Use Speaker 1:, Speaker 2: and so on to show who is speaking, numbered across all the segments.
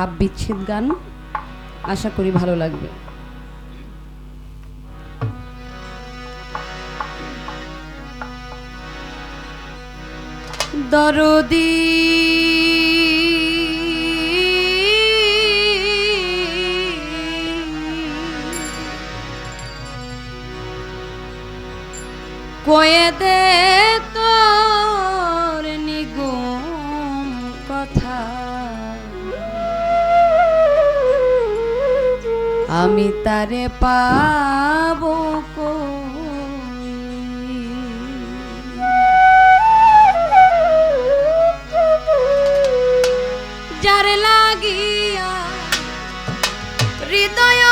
Speaker 1: ভাব বিচ্ছেদ গান আশা করি ভালো লাগবে। দরদি কয়ে দে আমি তারে পাব যার লাগিয়া হৃদয়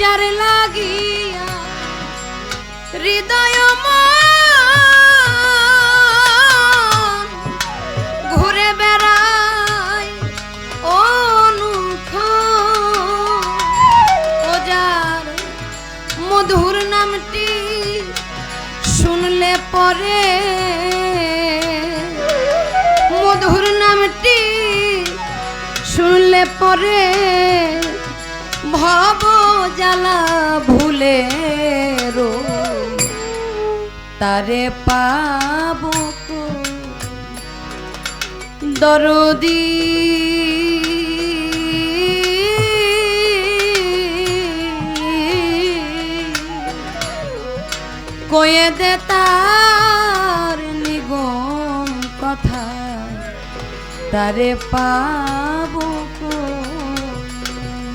Speaker 1: যার লাগিয়া হৃদয় ঘুরে বেড়ায় অনুখ। ও যার মধুর নামটি শুনলে পরে মধুর নামটি শুনলে পরে ভব জ্বালা ভুলে রো। তারে পাব দরদি। কয়ে দে তার নিগম কথা তারে পাবো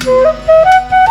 Speaker 1: Música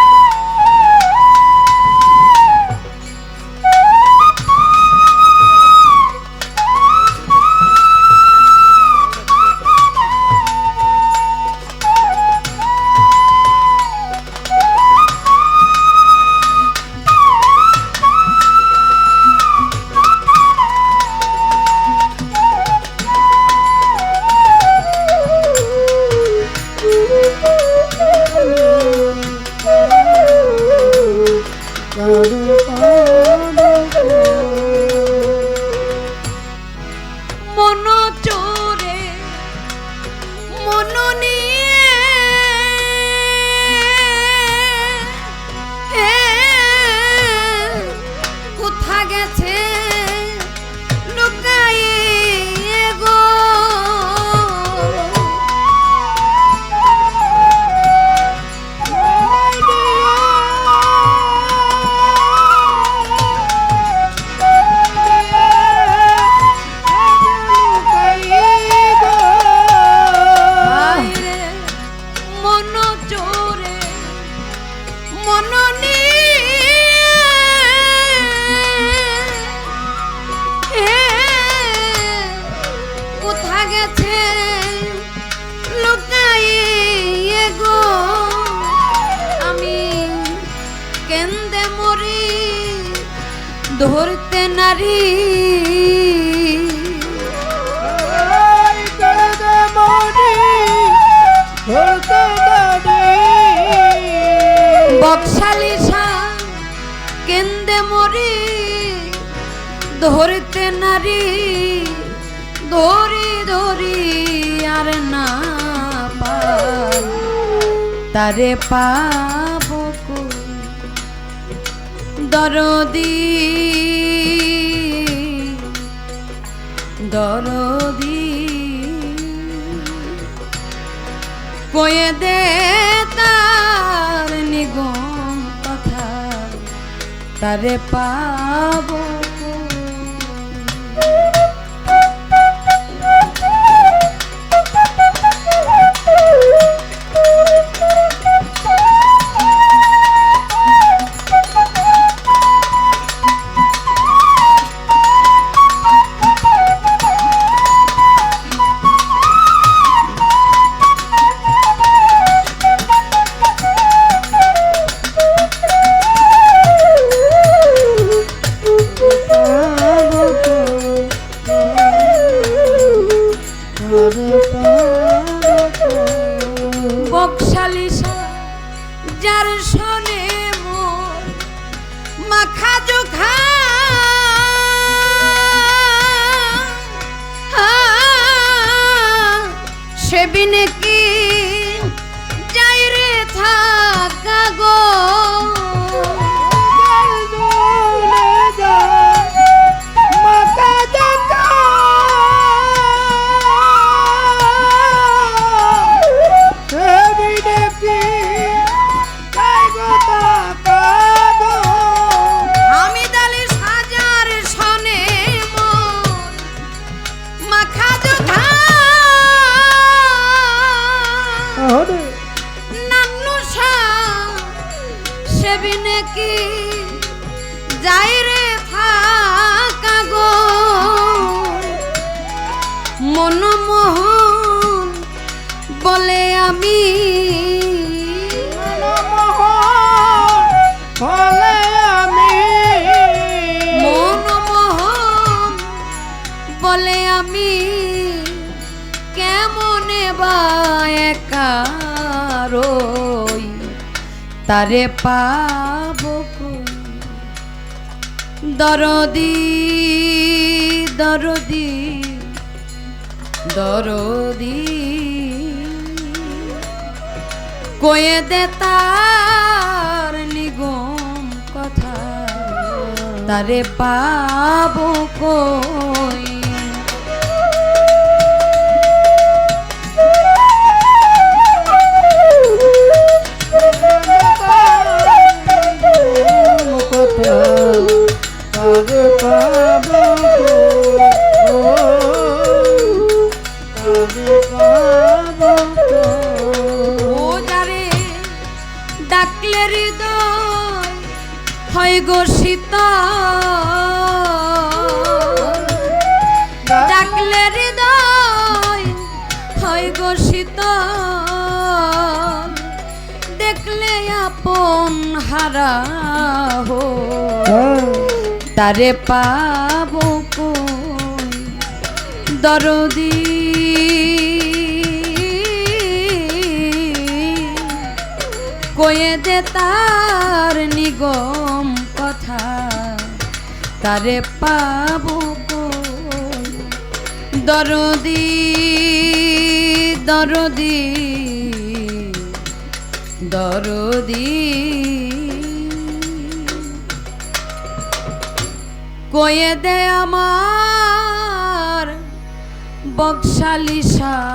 Speaker 1: ধরতে নারী। বকশালী কেন্দে মরি ধরতে নারী। ধরি ধরি আর না তারে পাব দরদি দরদি। কয়ে দে তার নিগম কথা তারে পাবো যার সব সেবিনে কি যাই রে থাকা গো। তারে পাবো? দরদি দরদি দরদি কয়ে দে তার নিগম কথা তারে পাবো কই গো শীতল ডাকলে হৃদয়, হয় গো শীতল দেখলে আপন হারা হো। তারে পাবো দরদি? কয়ে দে তার নিগম তারে পাবো দরদি দরদি দরদি। কয়ে দে আমার বকশালিসার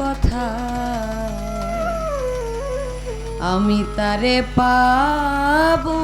Speaker 1: কথা। আমি তারে পাবো